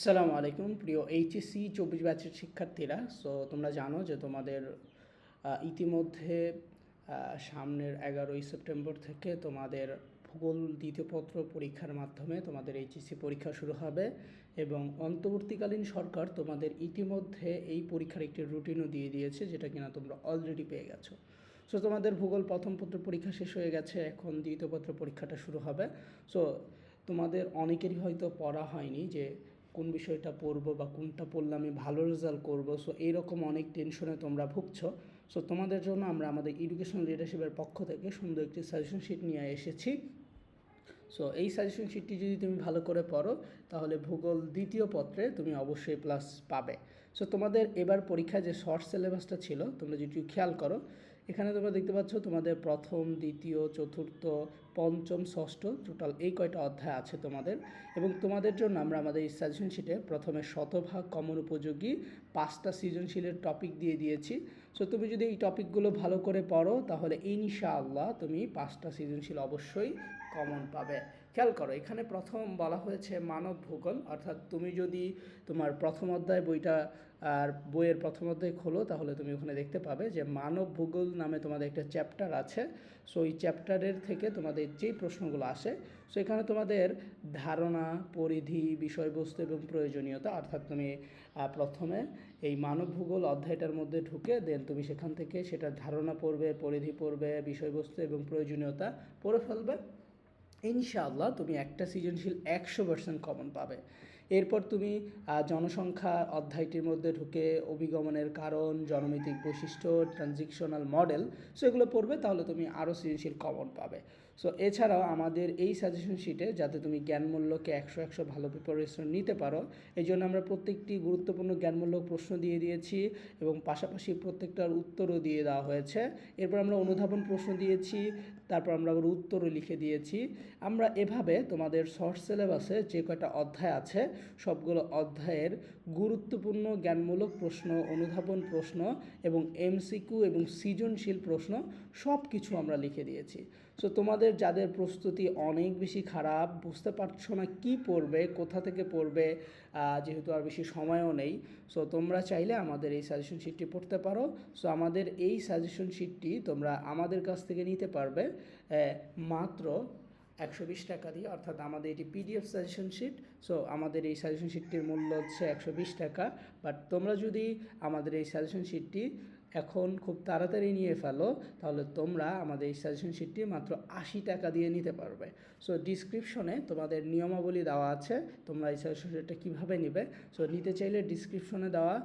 আসসালামু আলাইকুম, প্রিয় এইচএসসি চব্বিশ ব্যাচের শিক্ষার্থীরা। সো তোমরা জানো যে তোমাদের ইতিমধ্যে সামনের এগারোই সেপ্টেম্বর থেকে তোমাদের ভূগোল দ্বিতীয় পত্র পরীক্ষার মাধ্যমে তোমাদের এইচএসসি পরীক্ষা শুরু হবে এবং অন্তর্বর্তীকালীন সরকার তোমাদের ইতিমধ্যে এই পরীক্ষার একটি রুটিনও দিয়ে দিয়েছে যেটা কিনা তোমরা অলরেডি পেয়ে গেছো। সো তোমাদের ভূগোল প্রথম পত্র পরীক্ষা শেষ হয়ে গেছে, এখন দ্বিতীয় পত্র পরীক্ষাটা শুরু হবে। সো তোমাদের অনেকেরই হয়তো পড়া হয়নি যে কোন বিষয়টা পড়ব বা কোনটা পড়লে আমি ভালো রেজাল্ট করব? সো এইরকম অনেক টেনশনে তোমরা ভুগছো। সো তোমাদের জন্য আমরা আমাদের এডুকেশন লিডারশিপের পক্ষ থেকে সুন্দর একটি সাজেশন শিট নিয়ে এসেছি। সো এই সাজেশন শিটটি যদি তুমি ভালো করে পড়ো, তাহলে ভূগোল দ্বিতীয় পত্রে তুমি অবশ্যই প্লাস পাবে। সো তোমাদের এবার পরীক্ষায় যে শর্ট সিলেবাসটা ছিল, তোমরা যদি খেয়াল করো এখানে তোমরা দেখতে পাচ্ছ তোমাদের প্রথম, দ্বিতীয়, চতুর্থ, পঞ্চম, ষষ্ঠ, টোটাল এই কয়টা অধ্যায় আছে তোমাদের। এবং তোমাদের জন্য আমরা আমাদের সাজেশন শিটে প্রথমে শতভাগ কমন উপযোগী পাঁচটা সৃজনশীলের টপিক দিয়ে দিয়েছি। সো তুমি যদি এই টপিকগুলো ভালো করে পড়ো, তাহলে ইনশাআল্লাহ তুমি পাঁচটা সৃজনশীল অবশ্যই কমন পাবে। খেয়াল করো, এখানে প্রথম বলা হয়েছে মানব ভূগোল, অর্থাৎ তুমি যদি তোমার প্রথম অধ্যায় বইটা আর বইয়ের প্রথম অধ্যায় খোলো, তাহলে তুমি ওখানে দেখতে পাবে যে মানব ভূগোল নামে তোমাদের একটা চ্যাপ্টার আছে। সো এই চ্যাপ্টারের থেকে তোমাদের যেই প্রশ্নগুলো আসে, সো এখানে তোমাদের ধারণা, পরিধি, বিষয়বস্তু এবং প্রয়োজনীয়তা, অর্থাৎ তুমি প্রথমে এই মানব ভূগোল অধ্যায়টার মধ্যে ঢুকে দেন তুমি সেখান থেকে সেটার ধারণা পড়বে, পরিধি পড়বে, বিষয়বস্তু এবং প্রয়োজনীয়তা পড়ে ফেলবে। ইনশাআল্লাহ তুমি একটা সৃজনশীল একশো পার্সেন্ট কমন পাবে। এরপর তুমি জনসংখ্যা অধ্যায়টির মধ্যে ঢুকে অভিগমনের কারণ, জনমিতিক বৈশিষ্ট্য ট্রানজিকশনাল মডেল সো এগুলো পড়বে, তাহলে তুমি আরও সৃজনশীল কমন পাবে। সো এছাড়াও আমাদের এই সাজেশন শিটে যাতে তুমি জ্ঞানমূল্যকে একশো একশো ভালো প্রিপারেশন নিতে পারো, এই জন্য আমরা প্রত্যেকটি গুরুত্বপূর্ণ জ্ঞানমূলক প্রশ্ন দিয়ে দিয়েছি এবং পাশাপাশি প্রত্যেকটার উত্তরও দিয়ে দেওয়া হয়েছে। এরপর আমরা অনুধাবন প্রশ্ন দিয়েছি, তারপর আমরা আবার উত্তরও লিখে দিয়েছি। আমরা এভাবে তোমাদের শর্ট সিলেবাসে যে কয়টা অধ্যায় আছে সবগুলো অধ্যায়ের গুরুত্বপূর্ণ, জ্ঞানমূলক প্রশ্ন, অনুধাবন প্রশ্ন এবং এমসিকিউ এবং সৃজনশীল প্রশ্ন সব কিছু আমরা লিখে দিয়েছি। সো তোমাদের যাদের প্রস্তুতি অনেক বেশি খারাপ, বুঝতে পারছ না কি পড়বে, কোথা থেকে পড়বে যেহেতু আর বেশি সময়ও নেই সো তোমরা চাইলে আমাদের এই সাজেশন শিটটি পড়তে পারো। সো আমাদের এই সাজেশন শিটটি তোমরা আমাদের কাছ থেকে নিতে পারবে মাত্র একশো বিশ টাকা দিয়ে, অর্থাৎ আমাদের এটি পিডিএফ সাজেশন শিট সো আমাদের এই সাজেশন শিটটির মূল্য হচ্ছে একশো বিশ টাকা বাট তোমরা যদি আমাদের এই সাজেশন শিটটি এখন খুব তাড়াতাড়ি নিয়ে ফেলো, তাহলে তোমরা আমাদের এই সাজেশন শিটটি মাত্র আশি টাকা দিয়ে নিতে পারবে। সো ডিসক্রিপশনে তোমাদের নিয়মাবলী দেওয়া আছে, তোমরা এই সাজেশন শিটটা কীভাবে নেবে? সো নিতে চাইলে ডিসক্রিপশনে দেওয়া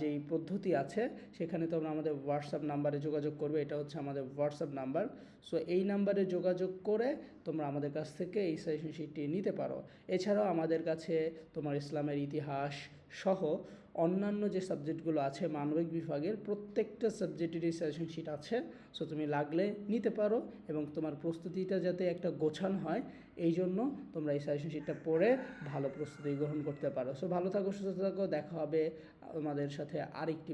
যেই পদ্ধতি আছে, সেখানে তোমরা আমাদের হোয়াটসঅ্যাপ নাম্বারে যোগাযোগ করবে, এটা হচ্ছে আমাদের হোয়াটসঅ্যাপ নাম্বার সো এই নাম্বারে যোগাযোগ করে তোমরা আমাদের কাছ থেকে এই সাজেশন শিটটি নিতে পারো। এছাড়াও আমাদের কাছে তোমার ইসলামের ইতিহাস সহ অন্যান্য যে সাবজেক্টগুলো আছে মানবিক বিভাগের প্রত্যেকটা সাবজেক্টেরই সাজেশন শিট আছে। সো তুমি লাগলে নিতে পারো এবং তোমার প্রস্তুতিটা যাতে একটা গোছান হয়, এই জন্য তোমরা এই সাজেশন শিটটা পড়ে ভালো প্রস্তুতি গ্রহণ করতে পারো। সো ভালো থাকো, সুস্থ থাকো, দেখা হবে আমাদের সাথে আরেকটি